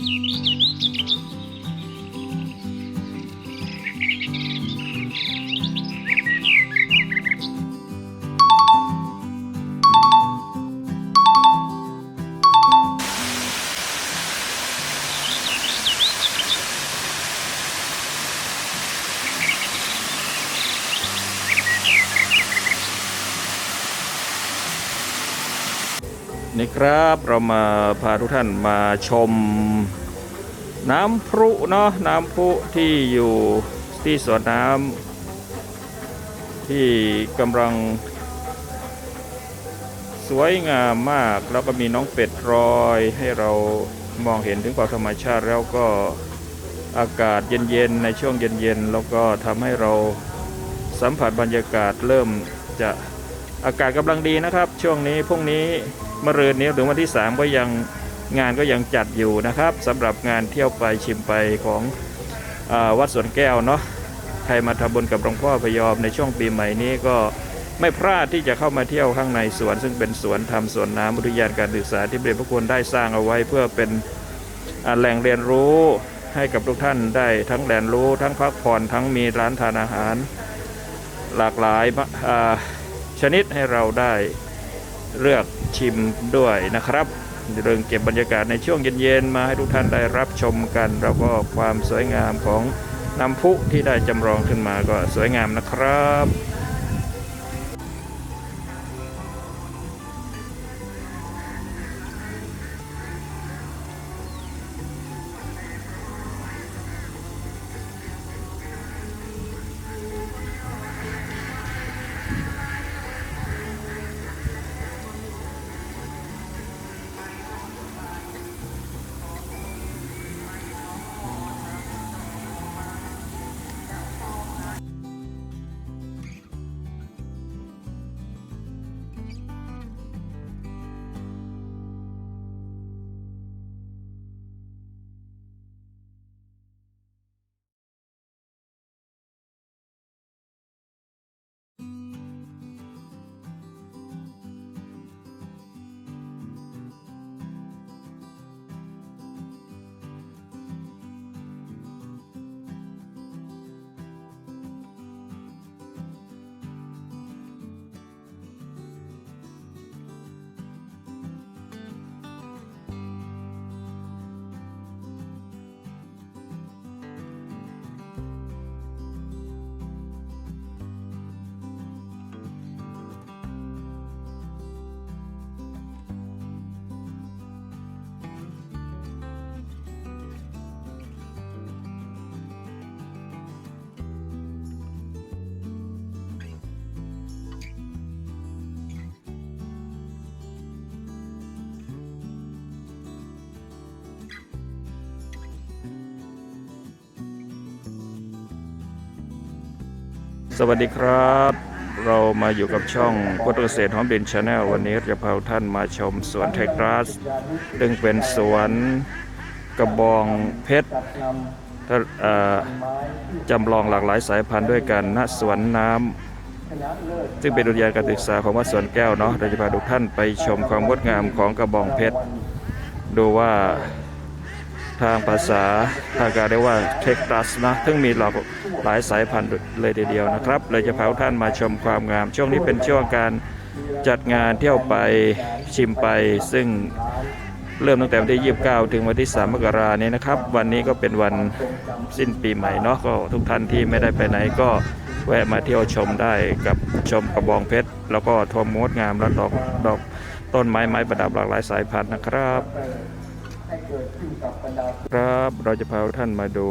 Música นี่ครับเรามาพาทุกท่านมาชมน้ำพุเนาะน้ำพุที่อยู่ที่สวนน้ำที่กำลัง สวยงามมาก แล้วก็มีน้องเป็ดรอยให้เรามองเห็นถึงความธรรมชาติแล้วก็อากาศเย็นๆในช่วงเย็นๆแล้วก็ทำให้เราสัมผัสบรรยากาศเริ่มจะอากาศกำลังดีนะครับ ช่วงนี้พรุ่งนี้ มะรืนนี้ถึงวันที่ 3 ก็ยังงานก็ยังจัดอยู่นะครับสำหรับงานเที่ยวไปชิมไปของอวัดสวนแก้วเนาะใครมาทำบุญกับหลวงพ่อพยอมในช่วงปีใหม่นี้ก็ไม่พลาดที่จะเข้ามาเที่ยวข้างในสวน ซึ่งเป็นสวนทำสวนน้ำอุทยานการศึกษาที่เดชพระคุณได้สร้างเอาไว้เพื่อเป็นแหล่งเรียนรู้ให้กับทุกท่านได้ทั้งแหล่งรู้ทั้งพักผ่อนทั้งมีร้านทานอาหาร หลากหลายชนิดให้เราได้ เลือกชิมด้วยนะครับเรื่องเก็บบรรยากาศในช่วงเย็นๆมาให้ทุกท่านได้รับชมกัน แล้วก็ความสวยงามของน้ำพุที่ได้จำลองขึ้นมาก็สวยงามนะครับ สวัสดีครับ เรามาอยู่กับช่องพุทธเกษตรหอมดินชาแนลวันนี้จะพาท่านมาชมสวนไทกรัสซึ่งเป็นสวนกระบองเพชรถ้าจำลองหลากหลายสายพันธุ์ด้วยกันณสวนน้ำซึ่งเป็นอุทยานการศึกษาของวัดสวนแก้วเนาะเราจะพาทุกท่านไปชมความงดงามของกระบองเพชรดูว่า ทางภาษาทางการเรียกว่าเทคตัสนะซึ่งมีหลากหลายสายพันธุ์เลยทีเดียวนะครับเลยจะพาท่านมาชมความงาม ช่วงนี้เป็นช่วงการจัดงานเที่ยวไปชิมไป ซึ่งเริ่มตั้งแต่วันที่ 29 ถึงวันที่ 3 มกรานี้นะครับ วันนี้ก็เป็นวันสิ้นปีใหม่เนาะก็ทุกท่านที่ไม่ได้ไปไหนก็แวะมาเที่ยวชมได้กับชมกระบองเพชร แล้วก็ทมงดงามและดอกดอกต้นไม้ไม้ประดับหลากหลายสายพันธุ์นะครับ ครับเราจะพาท่านมาดู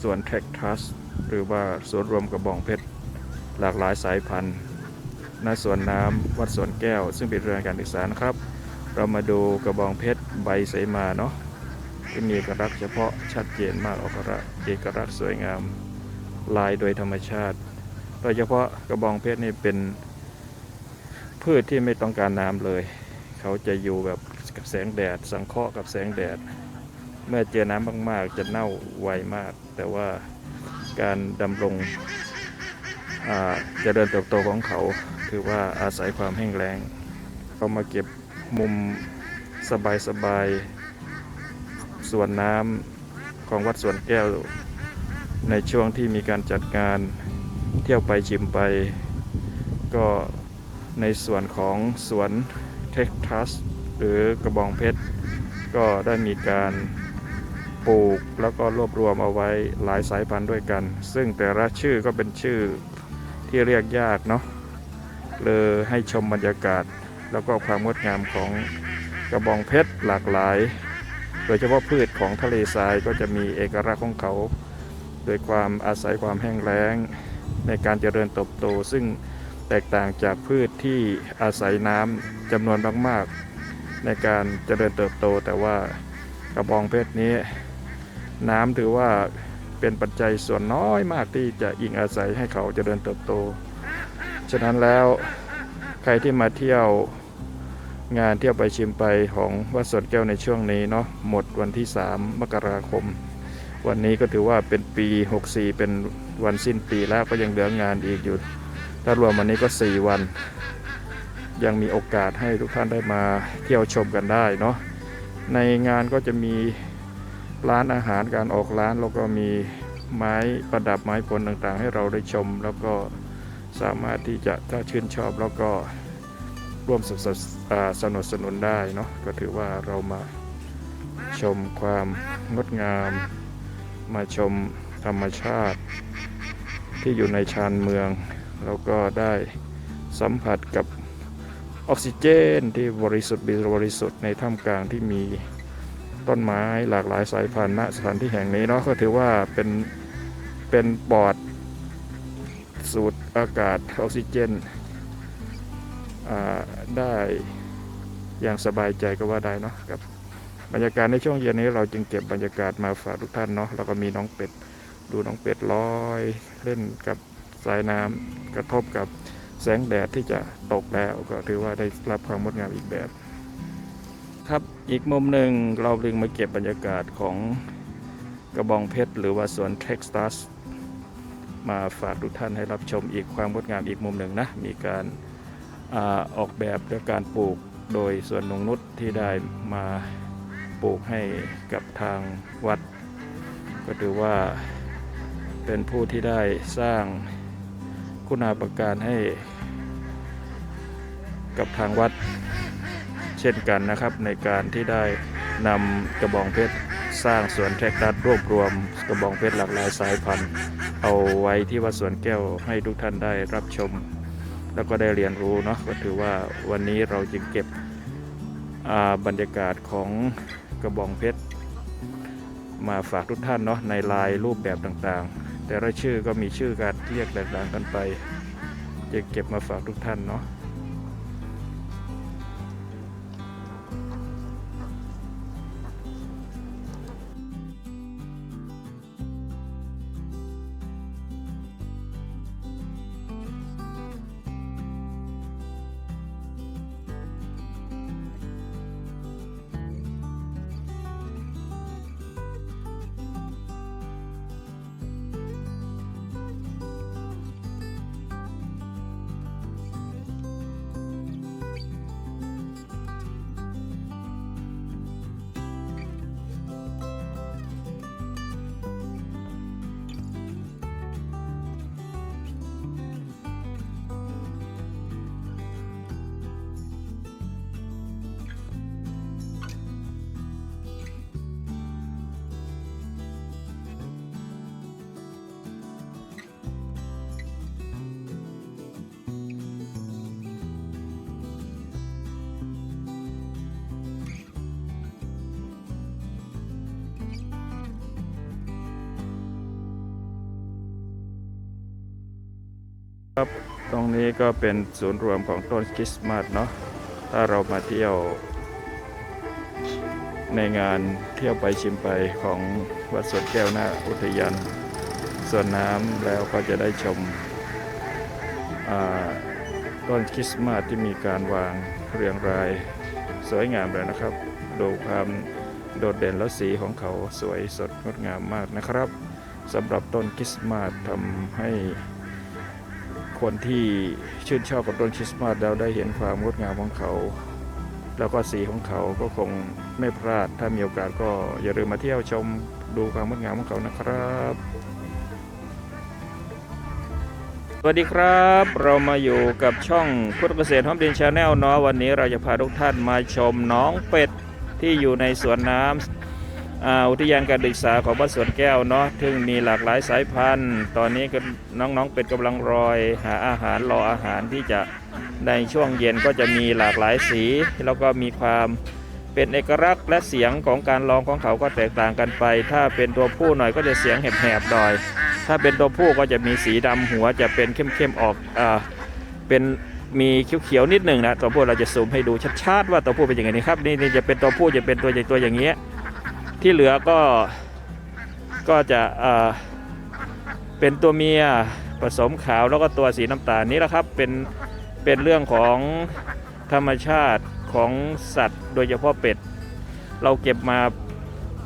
สวนแท็กทัสหรือว่าสวนรวมกระบองเพชรหลากหลายสายพันธุ์ณสวนน้ำวัดสวนแก้ว ซึ่งเป็นเรือนการศึกษานะครับ เรามาดูกระบองเพชรใบเสมาเนาะที่มีเอกลักษณ์เฉพาะชัดเจนมากอกลักษณ์เอกลักษณ์สวยงาม ลายโดยธรรมชาติโดยเฉพาะกระบองเพชรนี่เป็นพืชที่ไม่ต้องการน้ำเลย เขาจะอยู่แบบ กับแสงแดด สังเคราะห์กับแสงแดด เมื่อเจอน้ำมากๆ จะเน่าไวมาก แต่ว่าการดำรงอ่าเจะเดินเติบโตของเขาถือว่าอาศัยความแห้งแล้งเขามาเก็บมุมสบายๆสวนน้ำของวัดสวนแก้ว ในช่วงที่มีการจัดงานเที่ยวไปชิมไป ก็ในส่วนของสวนเท็กซัส หรือกระบองเพชร ก็ได้มีการปลูกแล้วก็รวบรวมเอาไว้หลายสายพันธุ์ด้วยกัน ซึ่งแต่ละชื่อก็เป็นชื่อที่เรียกยากเนาะเลยให้ชมบรรยากาศ แล้วก็ความงดงามของกระบองเพชรหลากหลาย โดยเฉพาะพืชของทะเลทรายก็จะมีเอกลักษณ์ของเขา โดยความอาศัยความแห้งแล้งในการเจริญเติบโต ซึ่งแตกต่างจากพืชที่อาศัยน้ำจำนวนมากๆ ในการเจริญเติบโต แต่ว่ากระบองเพชรนี้ น้ำถือว่าเป็นปัจจัยส่วนน้อยมากที่จะอิงอาศัยให้เขาเจริญเติบโต ฉะนั้นแล้วใครที่มาเที่ยวงานเที่ยวไปชิมไปของวัดสวนแก้วในช่วงนี้เนาะหมดวันที่ 3 มกราคม วันนี้ก็ถือว่าเป็นปี 64 เป็นวันสิ้นปีแล้วก็ยังเหลืองานอีกอยู่ ถ้ารวมวันนี้ก็ 4 วัน ยังมีโอกาสให้ทุกท่านได้มาเที่ยวชมกันได้เนาะในงานก็จะมีร้านอาหารการออกร้านแล้วก็มีไม้ประดับไม้ผลต่างๆ ให้เราได้ชม แล้วก็สามารถที่จะถ้าชื่นชอบแล้วก็ร่วมสนับสนับสนุนได้เนาะก็ถือว่าเรามาชมความงดงาม มาชมธรรมชาติ ที่อยู่ในชานเมือง แล้วก็ได้สัมผัสกับ ออกซิเจนที่บริสุทธิ์บริสุทธิ์ในท่ามกลางที่มีต้นไม้หลากหลายสายพันธุ์ณสถานที่แห่งนี้เนาะก็ถือว่าเป็นเป็นปอดสูดอากาศออกซิเจนได้อย่างสบายใจก็ว่าได้เนาะครับบรรยากาศในช่วงเย็นนี้เราจึงเก็บบรรยากาศมาฝากทุกท่านเนาะแล้วก็มีน้องเป็ดดูน้องเป็ดลอย เล่นกับสายน้ำกระทบกับ แสงแดดที่จะตกแล้วก็ถือว่าได้รับความงดงามอีกแบบ ครับอีกมุมหนึ่งเราจึงมาเก็บบรรยากาศของกระบองเพชรหรือว่าสวนเท็กซัสมาฝากทุกท่านให้รับชมอีกความงดงามอีกมุมหนึ่งนะ มีการอาออกแบบและการปลูกโดยสวนนงนุษที่ได้มาปลูกให้กับทางวัด ก็ถือว่าเป็นผู้ที่ได้สร้าง คุณาประการให้กับทางวัดเช่นกันนะครับ ในการที่ได้นำกระบองเพชรสร้างสวนแทรกตัสรวบรวมกระบองเพชรหลากหลายสายพันธุ์ เอาไว้ที่วัดสวนแก้วให้ทุกท่านได้รับชม แล้วก็ได้เรียนรู้เนาะก็ถือว่าวันนี้เราจึงเก็บบรรยากาศของกระบองเพชรมาฝากทุกท่านเนาะในลายรูปแบบต่างๆ แต่ละชื่อก็มีชื่อการเรียกแตกต่างกันไปจะเก็บมาฝากทุกท่านเนาะ ครับตรงนี้ก็เป็นศูนย์รวมของต้นคริสต์มาสเนาะถ้าเรามาเที่ยว ในงานเที่ยวไปชิมไปของวัดสวนแก้วหน้าอุทยานสวนน้ำแล้วก็จะได้ชมต้นคริสต์มาสที่มีการวางเรียงรายสวยงามเลยนะครับ ดูความโดดเด่นและสีของเขาสวยสดงดงามมากนะครับสำหรับต้นคริสต์มาสทำให้ คนที่ชื่นชอบกับต้นคริสต์มาสแล้วได้เห็นความงดงามของเขา แล้วก็สีของเขาก็คงไม่พลาด ถ้ามีโอกาสก็อย่าลืมมาเที่ยวชมดูความงดงามของเขานะครับ สวัสดีครับ เรามาอยู่กับช่องพุทธเกษตรฮอมดินชาแนลเนาะวันนี้เราจะพาทุกท่านมาชมน้องเป็ดที่อยู่ในสวนน้ำ อุทยานการศึกษาของบ้านสวนแก้วเนาะซึ่งมีหลากหลายสายพันธุ์ ตอนนี้ก็น้องๆเป็ดกำลังรอย หาอาหารรออาหารที่จะในช่วงเย็นก็จะมีหลากหลายสี แล้วก็มีความเป็นเอกลักษณ์และเสียงของการร้องของเขาก็แตกต่างกันไป ถ้าเป็นตัวผู้หน่อยก็จะเสียงแหบๆหน่อย ถ้าเป็นตัวผู้ก็จะมีสีดำหัวจะเป็นเข้มๆออกอ่าเป็นมีเขียวๆนิดหนึ่งนะตัวผู้เราจะซูมให้ดูชัดๆว่าตัวผู้เป็นย่างไงนี่ครับนี่นี่จะเป็นตัวผู้จะเป็นตัวใหญ่ตัวอย่างเงี้ย ที่เหลือก็ก็จะเป็นตัวเมียผสมขาวแล้วก็ตัวสีน้ำตาลนี่แหละครับเป็นเป็นเรื่องของธรรมชาติของสัตว์ โดยเฉพาะเป็ด เราเก็บมา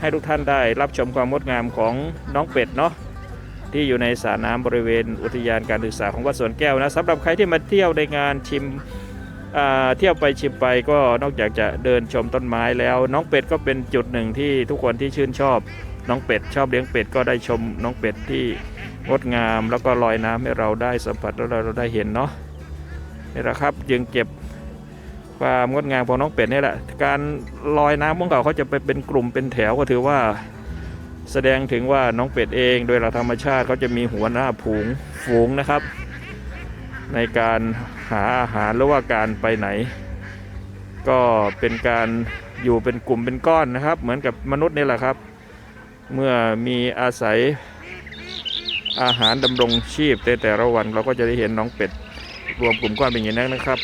ให้ทุกท่านได้รับชมความงดงามของน้องเป็ดเนาะที่อยู่ในสระน้ำบริเวณอุทยานการศึกษาของวัดสวนแก้วนะสำหรับใครที่มาเที่ยวในงานชิม เที่ยวไปชิมไปก็นอกจากจะเดินชมต้นไม้แล้ว น้องเป็ดก็เป็นจุดหนึ่งที่ทุกคนที่ชื่นชอบ น้องเป็ดชอบเลี้ยงเป็ดก็ได้ชมน้องเป็ดที่งดงาม แล้วก็ลอยน้ำให้เราได้สัมผัสแล้วเราได้เห็นเนาะนี่แหละครับจึงเก็บความงดงามของน้องเป็ดนี่แหละ การลอยน้ำของเขาเขาจะไปเป็นกลุ่มเป็นแถวก็ถือว่า แสดงถึงว่าน้องเป็ดเอง โดยหลักธรรมชาติเขาจะมีหัวหน้าผูงฝูงนะครับ ในการหาอาหารหรือว่าการไปไหน ก็เป็นการอยู่เป็นกลุ่มเป็นก้อนนะครับ เหมือนกับมนุษย์นี่แหละครับ เมื่อมีอาศัยอาหารดำรงชีพในแต่ละวันเราก็จะได้เห็นน้องเป็ด รวมกลุ่มก้อนเป็นอย่างนั้นนะครับ